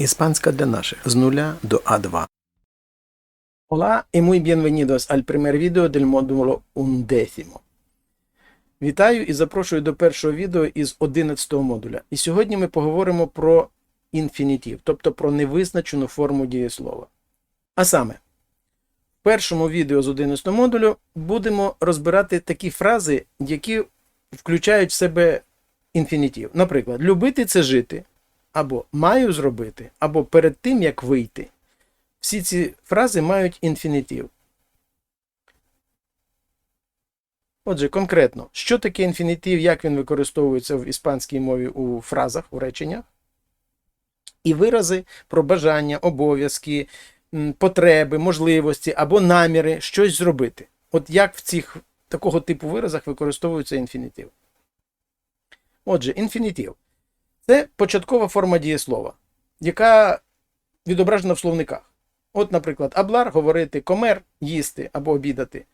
Испанska для наших з нуля до А2. Hola y muy bienvenidos al primer video del módulo undécimo. Вітаю і запрошую до першого відео із 11 модуля. І сьогодні ми поговоримо про інфінітив, тобто про невизначену форму дієслова. А саме, в першому відео з 11 модулю будемо розбирати такі фрази, які включають в себе інфінітив. Наприклад, любити це жити, або маю зробити, або перед тим, як вийти. Всі ці фрази мають інфінітив. Отже, конкретно, що таке інфінітив, як він використовується в іспанській мові у фразах, у реченнях, і вирази про бажання, обов'язки, потреби, можливості або наміри щось зробити. От як в цих такого типу виразах використовується інфінітив. Отже, інфінітив це початкова форма дієслова, яка відображена в словниках. От, наприклад, аблар говорити, комер їсти або обідати,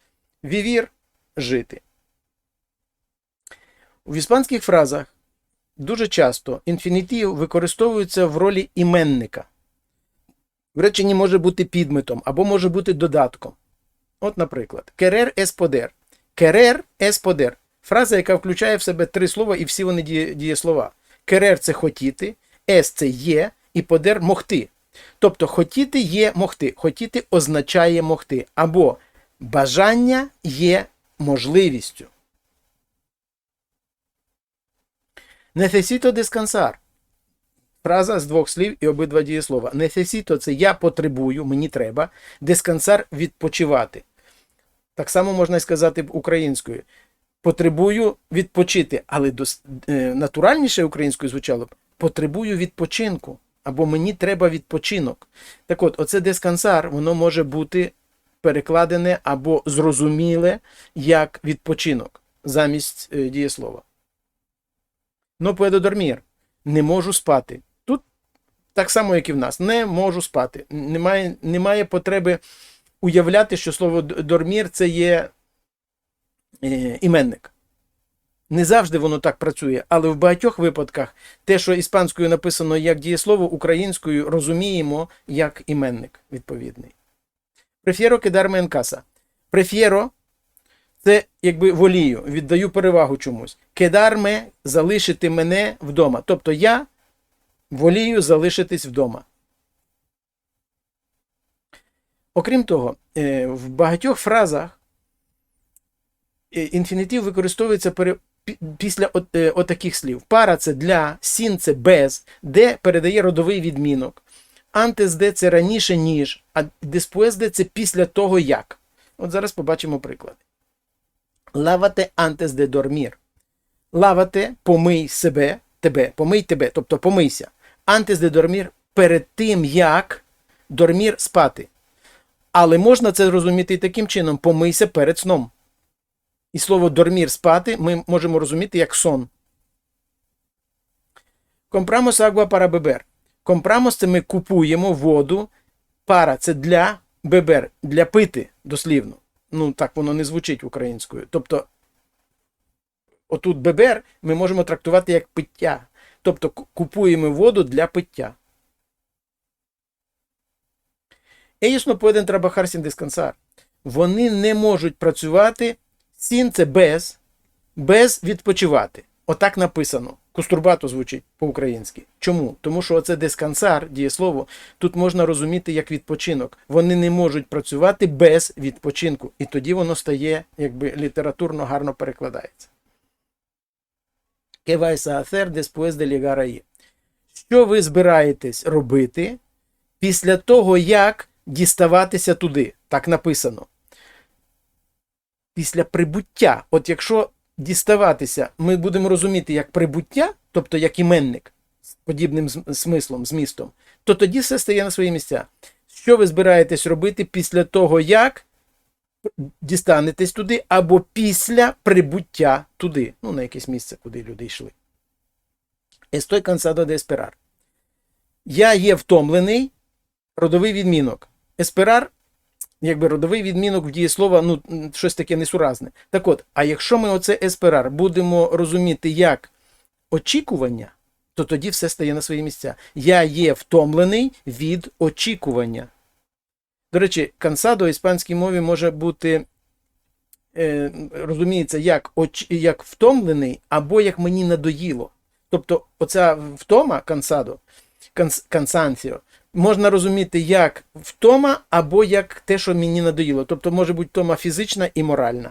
вівір жити. В іспанських фразах дуже часто інфінітив використовується в ролі іменника. В реченні може бути підметом або може бути додатком. От, наприклад, керер poder. Керер poder. Фраза, яка включає в себе три слова, і всі вони діє- дієслова. Керер це хотіти, ес це є, і подер могти. Тобто хотіти є могти. Хотіти означає могти. Або бажання є можливістю. Necesito descansar. Фраза з двох слів і обидва дієслова. Necesito – це я потребую, мені треба. Descansar – відпочивати. Так само можна сказати українською. Потребую відпочити, але е, натуральніше українською звучало б потребую відпочинку. Або мені треба відпочинок. Так от, оце дескансар, воно може бути перекладене або зрозуміле як відпочинок замість е, дієслова. Ну, dormir. Не можу спати. Тут так само, як і в нас. Не можу спати. Немає, немає потреби уявляти, що слово дормір це є іменник. Не завжди воно так працює, але в багатьох випадках те, що іспанською написано як дієслово, українською розуміємо як іменник відповідний. Префєро кедарме en. Префєро це якби волію, віддаю перевагу чомусь. Кедарме залишити мене вдома. Тобто я волію залишитись вдома. Окрім того, е, в багатьох фразах е, інфінітив використовується пере- після от, е, отаких слів. Пара це для, сін це без, де передає родовий відмінок. Антес де це раніше, ніж, а диспуес де це після того як. От зараз побачимо приклад. Лавате антес де дормір. Лавате помий себе, тебе, помий тебе, тобто помийся. Антес де дормір перед тим, як дормір спати. Але можна це зрозуміти і таким чином: помийся перед сном. І слово дормір спати ми можемо розуміти як сон. Компрамос агва para beber. Компрамос це ми купуємо воду. Пара це для бебер, для пити, дослівно. Ну, так воно не звучить українською. Тобто, отут бебер ми можемо трактувати як пиття. Тобто купуємо воду для пиття. Pueden trabajar sin descansar. Вони не можуть працювати сін це без, без відпочивати. Отак написано. Кустурбато звучить по-українськи. Чому? Тому що оце дескансар, дієслово, тут можна розуміти як відпочинок. Вони не можуть працювати без відпочинку. І тоді воно стає, якби літературно гарно перекладається. ¿Qué vais a hacer después de llegar ahí? Що ви збираєтесь робити після того, як діставатися туди? Так написано після прибуття. От якщо діставатися, ми будемо розуміти як прибуття, тобто як іменник з подібним смислом, змістом, то тоді все стає на свої місця. Що ви збираєтесь робити після того, як дістанетесь туди, або після прибуття туди, ну, на якесь місце, куди люди йшли. Estoy cansado de esperar. Я є втомлений, родовий відмінок. Esperar якби родовий відмінок в дієслова, ну, щось таке несуразне. Так от, а якщо ми оце есперар будемо розуміти як очікування, то тоді все стає на свої місця. Я є втомлений від очікування. До речі, кансадо в іспанській мові може бути, е, розуміється, як, оч, як втомлений або як мені надоїло. Тобто, оця втома кансадо, канс, кансансіо, можна розуміти як втома або як те, що мені надоїло. Тобто може бути втома фізична і моральна.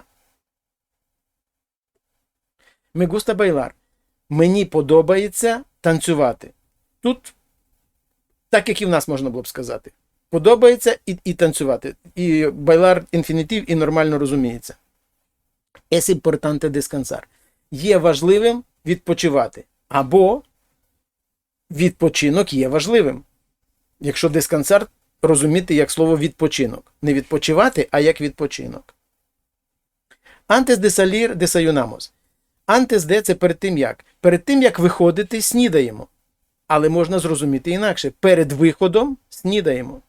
Gusta bailar. Мені подобається танцювати. Тут, так як і в нас можна було б сказати. Подобається і, і танцювати. І байлар інфінітив і нормально розуміється. Es importante descansar. Є важливим відпочивати. Або відпочинок є важливим. Якщо дискансар розуміти як слово відпочинок. Не відпочивати, а як відпочинок. Antes de salir, desayunamos. Антес де це перед тим як. Перед тим як виходити, снідаємо. Але можна зрозуміти інакше. Перед виходом снідаємо.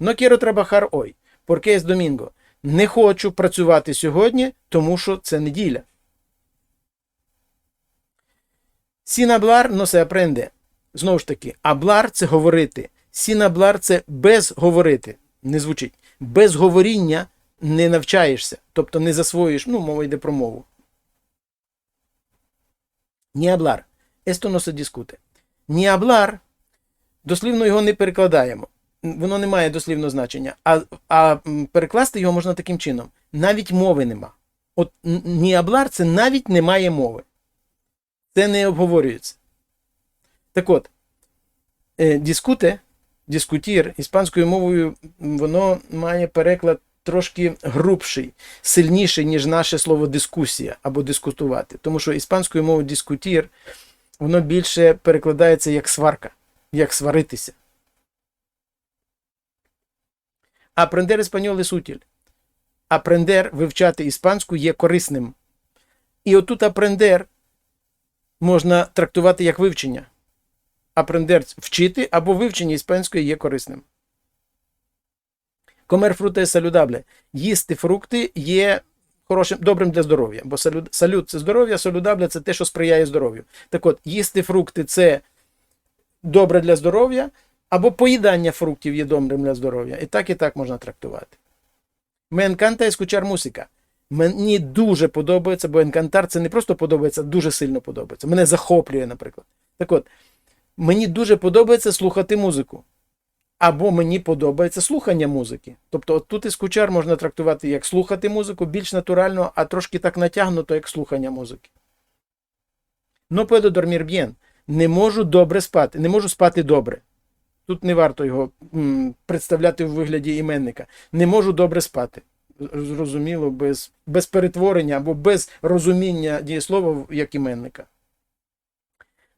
Trabajar hoy, porque es domingo. Не хочу працювати сьогодні, тому що це неділя. No se aprende. Знову ж таки, аблар це говорити. Сінаблар це без говорити. Не звучить. Без говоріння не навчаєшся, тобто не засвоюєш, ну, мова йде про мову. Ні аблар. Esto no se discute. Ні аблар, дослівно його не перекладаємо. Воно не має дослівного значення. А, а перекласти його можна таким чином. Навіть мови нема. От ні аблар це навіть немає мови. Це не обговорюється. Так от, е, дискуте, дискутір іспанською мовою, воно має переклад трошки грубший, сильніший, ніж наше слово дискусія або дискутувати. Тому що іспанською мовою дискутір, воно більше перекладається як сварка, як сваритися. Апрендер еспаньол es útil. Вивчати іспанську є корисним. І отут апрендер можна трактувати як вивчення. Апрендер вчити або вивчення іспанської є корисним. Комер фрукти е салюдабле. Їсти фрукти є хорошим, добрим для здоров'я. Бо салют, салют це здоров'я, салюдабле це те, що сприяє здоров'ю. Так от, їсти фрукти це добре для здоров'я, або поїдання фруктів є добрим для здоров'я. І так, і так можна трактувати. Encanta escuchar музика. Мені дуже подобається, бо енкантар це не просто подобається, дуже сильно подобається. Мене захоплює, наприклад. Так от, мені дуже подобається слухати музику. Або мені подобається слухання музики. Тобто, от тут іскучар можна трактувати як слухати музику більш натурально, а трошки так натягнуто, як слухання музики. No puedo dormir bien. Не можу добре спати. Не можу спати добре. Тут не варто його м, представляти в вигляді іменника. Не можу добре спати. Зрозуміло, без, без перетворення або без розуміння дієслова як іменника.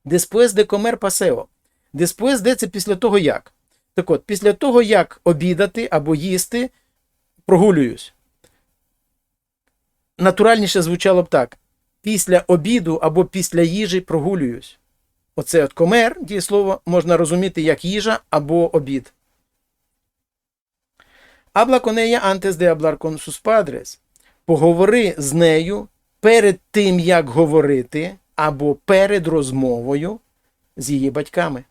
Después de comer paseo. Después de це після того як. Так от, після того, як обідати або їсти, прогулююсь. Натуральніше звучало б так: після обіду або після їжі прогулююсь. Оце от комер, дієслово, можна розуміти як їжа або обід. Con ella antes de hablar con sus. Поговори з нею перед тим, як говорити, або перед розмовою з її батьками.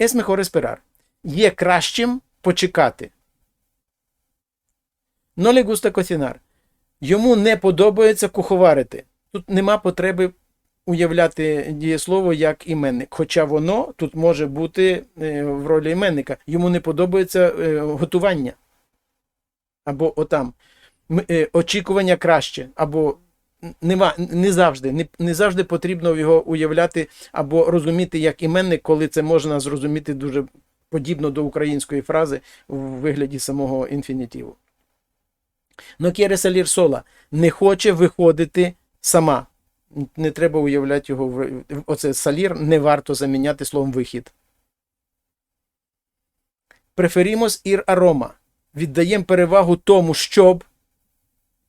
Esperar. Є кращим почекати. No le gusta. Йому не подобається куховарити. Тут нема потреби уявляти дієслово як іменник. Хоча воно тут може бути е, в ролі іменника. Йому не подобається е, готування. Або отам. Е, очікування краще. Або нема, не завжди не, не завжди потрібно його уявляти або розуміти як іменник, коли це можна зрозуміти дуже подібно до української фрази в вигляді самого інфінітиву. Но salir sola. Не хоче виходити сама. Не треба уявляти його оце салір, не варто заміняти словом вихід. Преферімос ір арома. Віддаємо перевагу тому, щоб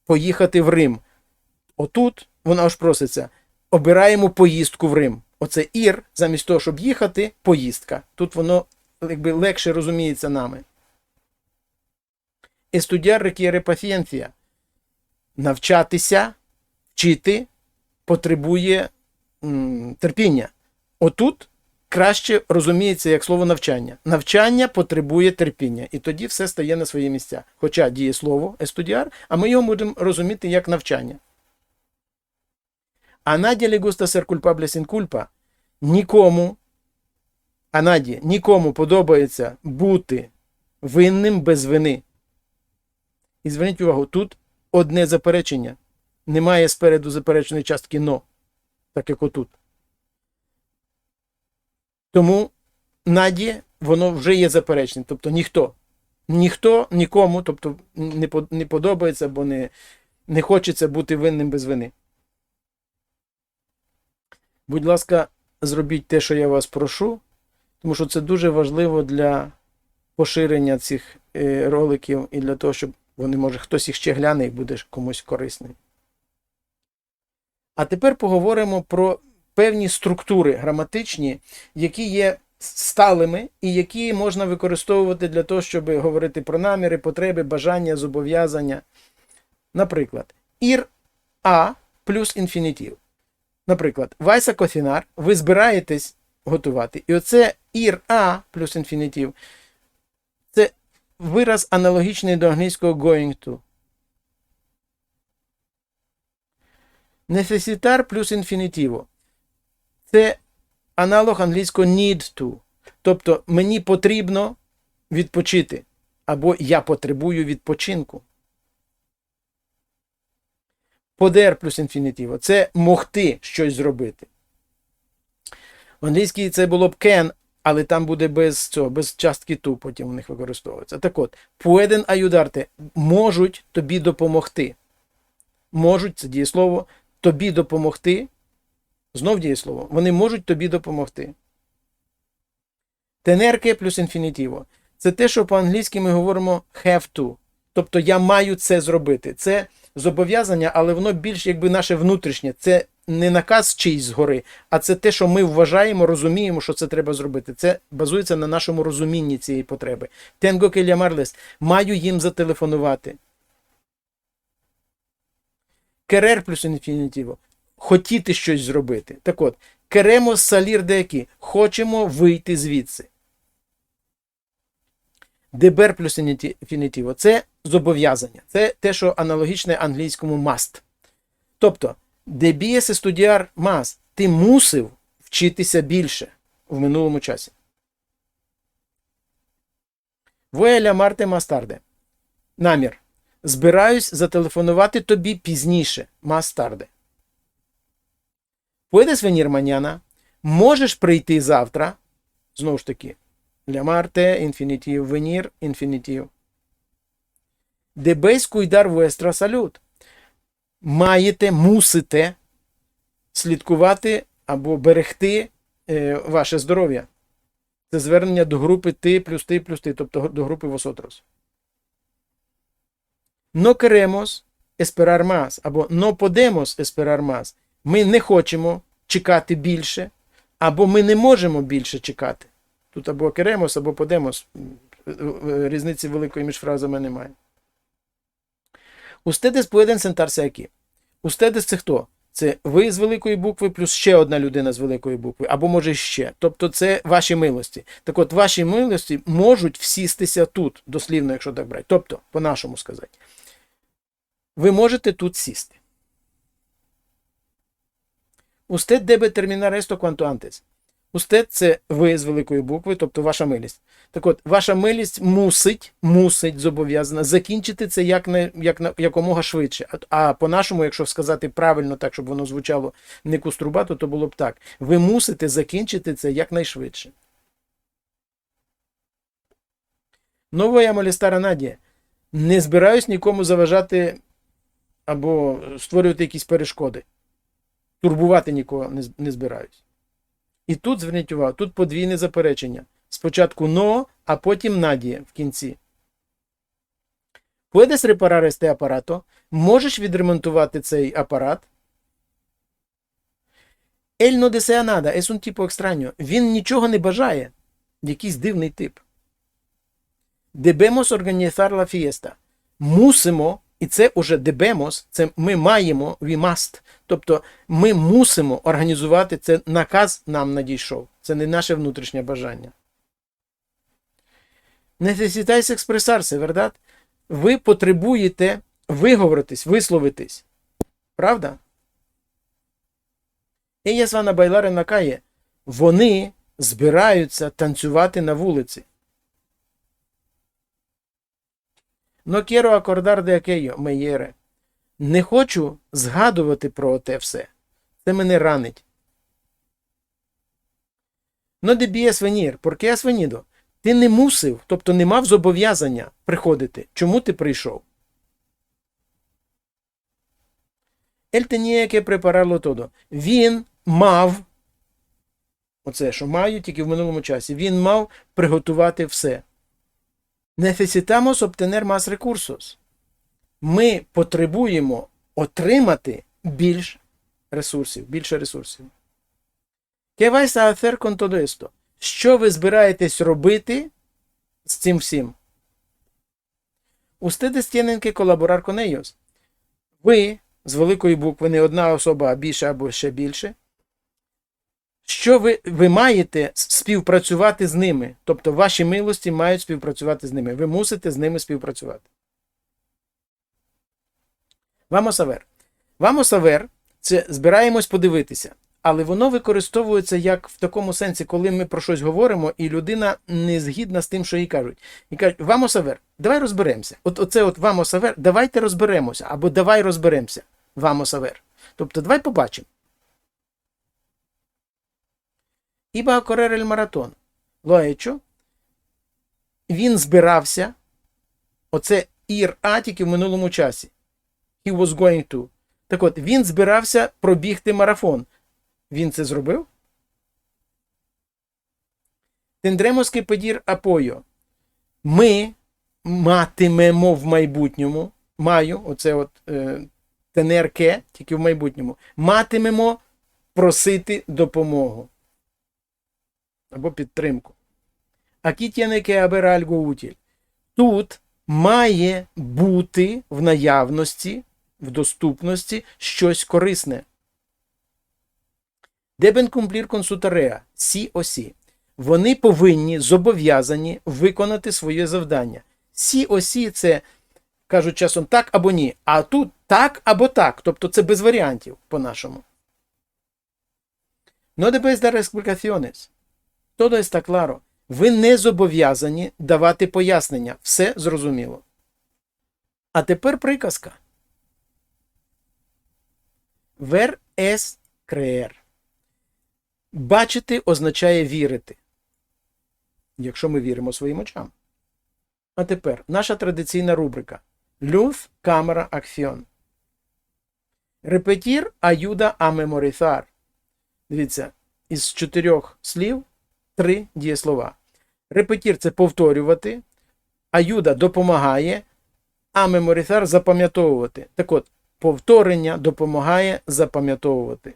поїхати в Рим. Отут вона ж проситься. Обираємо поїздку в Рим. Оце ір, замість того, щоб їхати, поїздка. Тут воно якби легше розуміється нами. Estudiar requiere paciencia. Навчатися вчити потребує м, терпіння. Отут краще розуміється як слово навчання. Навчання потребує терпіння, і тоді все стає на свої місця. Хоча діє слово естудіар, а ми його будемо розуміти як навчання. А Наді лігуста сер кульпабле сін кульпа нікому, а Наді нікому подобається бути винним без вини. І зверніть увагу, тут одне заперечення. Немає спереду запереченої частки но, так як отут. Тому наді воно вже є заперечне. Тобто ніхто. Ніхто нікому, тобто не, не подобається або не, не хочеться бути винним без вини. Будь ласка, зробіть те, що я вас прошу, тому що це дуже важливо для поширення цих е, роликів і для того, щоб вони, може, хтось їх ще гляне і буде комусь корисний. А тепер поговоримо про певні структури граматичні, які є сталими і які можна використовувати для того, щоб говорити про наміри, потреби, бажання, зобов'язання. Наприклad, ір а плюс інфінітив. Наприклад, Вайса Кофінар, ви збираєтесь готувати. І оце ір а плюс інфінітив це вираз аналогічний до англійського going to. Necessitar плюс інфінітиво. Це аналог англійського need to. Тобто мені потрібно відпочити. Або я потребую відпочинку. Подер плюс інфінітиво. Це могти щось зробити. В англійській це було б can, але там буде без цього, без частки to потім у них використовується. Так от, pueden ayudarte можуть тобі допомогти. Можуть, це дієслово, тобі допомогти. Знов дієслово. Вони можуть тобі допомогти. Тенерке плюс інфінітиво. Це те, що по-англійськи ми говоримо have to. Тобто я маю це зробити. Це зобов'язання, але воно більш якби наше внутрішнє. Це не наказ чийсь згори, а це те, що ми вважаємо, розуміємо, що це треба зробити. Це базується на нашому розумінні цієї потреби. Тенго келямарлес. Маю їм зателефонувати. Керер плюс інфінітиво. Хотіти щось зробити. Так от, керемо салір деякі. Хочемо вийти звідси. Дебер плюс інфінітиво. Це зобов'язання. Це те, що аналогічне англійському must. Тобто, дебієс студіар мас. Ти мусив вчитися більше в минулому часі. Вуеля Марте Мастарде. Намір. Збираюсь зателефонувати тобі пізніше. Мастарде. Puedes venir mañana. Можеш прийти завтра. Знову ж таки. Лямарте, інфінітів, venir, інфінітів. Debéis cuidar vuestra salud. Маєте, мусите слідкувати або берегти е, ваше здоров'я. Це звернення до групи ти плюс ти плюс ти, тобто до групи vosotros. No queremos esperar más, або no podemos esperar más. Ми не хочемо чекати більше, або ми не можемо більше чекати. Тут або queremos, або podemos. Різниці великої між фразами немає. Ustedes pueden sentarse aquí. Ustedes це хто? Це ви з великої букви плюс ще одна людина з великої букви, або може ще. Тобто це ваші милості. Так от, ваші милості можуть всістися тут, дослівно, якщо так брати. Тобто, по-нашому сказати. Ви можете тут сісти. Usted debe terminar esto cuanto antes. Usted – це ви з великої букви, тобто ваша милість. Так от, ваша милість мусить, мусить зобов'язана закінчити це як не, як, на- якомога швидше. А, а по-нашому, якщо сказати правильно так, щоб воно звучало не куструбато, то було б так. Ви мусите закінчити це якнайшвидше. Новая молістара Надія. Не збираюсь нікому заважати або створювати якісь перешкоди. Турбувати нікого не, не збираюсь. І тут, зверніть увагу, тут подвійне заперечення. Спочатку но, а потім надія в кінці. Puedes reparar este aparato? Можеш відремонтувати цей апарат? Él no desea nada, es un. Він нічого не бажає. Якийсь дивний тип. Debemos organizar la fiesta. Мусимо І це уже дебемос, це ми маємо, we must. Тобто ми мусимо організувати це наказ нам надійшов. Це не наше внутрішнє бажання. Necesitáis expresarse, verdad? Ви потребуєте виговоритись, висловитись. Правда? A bailar en la calle. Вони збираються танцювати на вулиці. Но quiero acordar de aquello, Меєре. Не хочу згадувати про те все. Це мене ранить. Debías venir. ¿Por qué has venido? Ти не мусив, тобто не мав зобов'язання приходити. Чому ти прийшов? Ель tenía que prepararlo. Він мав, оце, що маю тільки в минулому часі, він мав приготувати все. Necesitamos obtener más recursos. Ми потребуємо отримати більш ресурсів, більше ресурсів. ¿Qué vais a hacer con todo esto? Що ви збираєтесь робити з цим всім? Ustedes tienen que colaborar con ellos. Ви з великої букви не одна особа, а більше або ще більше. Що ви, ви маєте співпрацювати з ними? Тобто ваші милості мають співпрацювати з ними. Ви мусите з ними співпрацювати. Vamos a ver. Vamos це збираємось подивитися. Але воно використовується як в такому сенсі, коли ми про щось говоримо, і людина не згідна з тим, що їй кажуть. І кажуть, a ver, давай розберемося. От оце от vamos a давайте розберемося, або давай розберемося. A ver. Тобто, давай побачимо. Іба корер ель маратон. Лоечо. Він збирався. Оце ір а тільки в минулому часі. He was going to. Так от, він збирався пробігти марафон. Він це зробив? Тендремос que pedir apoyo. Ми матимемо в майбутньому. Маю, оце от е, тенерке, тільки в майбутньому. Матимемо просити допомогу. Або підтримку. Haber algo útil. Тут має бути в наявності, в доступності щось корисне. Con su tarea, сі осі. Вони повинні зобов'язані виконати своє завдання. Сі осі це кажуть часом так або ні. А тут так або так. Тобто це без варіантів по-нашому. No debes dar explicaciones. Todo está claro. Ви не зобов'язані давати пояснення. Все зрозуміло. А тепер приказка. Ver es creer. Бачити означає вірити. Якщо ми віримо своїм очам. А тепер наша традиційна рубрика Luz, камера, акціон. Репетір аюда а меморизар. Дивіться, із чотирьох слів три дієслова. Репетір це повторювати, аюда допомагає, а меморизар запам'ятовувати. Так от, повторення допомагає запам'ятовувати.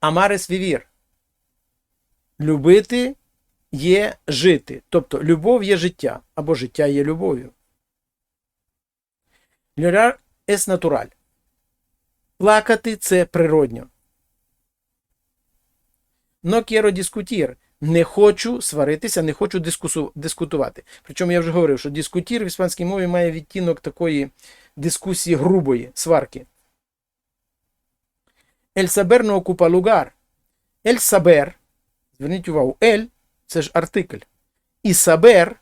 Амарес вівір. Любити є жити. Тобто любов є життя, або життя є любов'ю. Люрар ес натураль. Плакати це природньо. Но quiero discutir. Не хочу сваритися, не хочу дискусу, дискутувати. Причому я вже говорив, що дискутір в іспанській мові має відтінок такої дискусії грубої, сварки. El saber no ocupa lugar. El saber, зверніть увагу, el це ж артикль. І saber,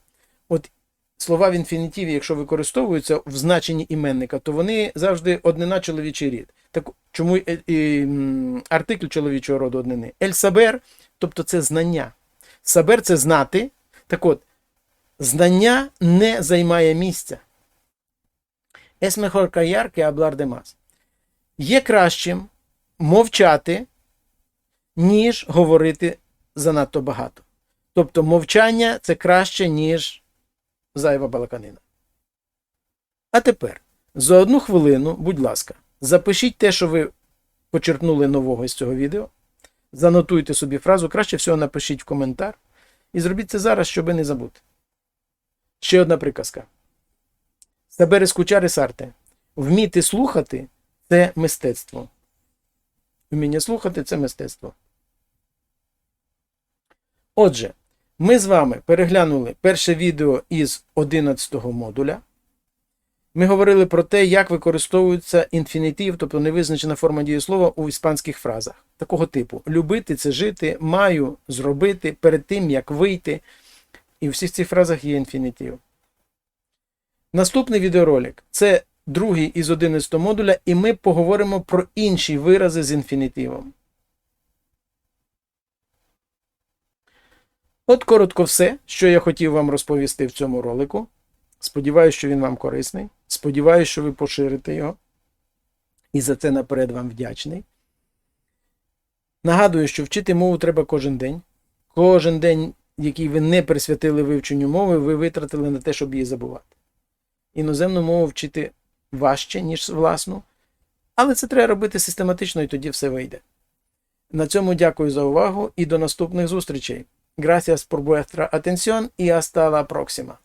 от слова в інфінітиві, якщо використовуються в значенні іменника, то вони завжди однина чоловічий рід. Так чому і, м, артикль чоловічого роду однини? El saber, тобто це знання. Saber – це знати. Так от, знання не займає місця. Mejor callar que hablar. Є кращим мовчати, ніж говорити занадто багато. Тобто мовчання це краще, ніж зайва балаканина. А тепер за одну хвилину, будь ласка, запишіть те, що ви почерпнули нового з цього відео. Занотуйте собі фразу, краще всього напишіть в коментар. І зробіть це зараз, щоб не забути. Ще одна приказка. Escuchar es arte. Вміти слухати це мистецтво. Вміння слухати це мистецтво. Отже, ми з вами переглянули перше відео із 11 модуля. Ми говорили про те, як використовується інфінітив, тобто невизначена форма дієслова у іспанських фразах. Такого типу: любити це жити, маю зробити перед тим, як вийти. І в всіх цих фразах є інфінітив. Наступний відеоролик це другий із 11 модуля, і ми поговоримо про інші вирази з інфінітивом. От коротко все, що я хотів вам розповісти в цьому ролику. Сподіваюсь, що він вам корисний. Сподіваюсь, що ви поширите його. І за це наперед вам вдячний. Нагадую, що вчити мову треба кожен день. Кожен день, який ви не присвятили вивченню мови, ви витратили на те, щоб її забувати. Іноземну мову вчити важче, ніж власну, але це треба робити систематично, і тоді все вийде. На цьому дякую за увагу і до наступних зустрічей. Gracias por vuestra atención y hasta la próxima.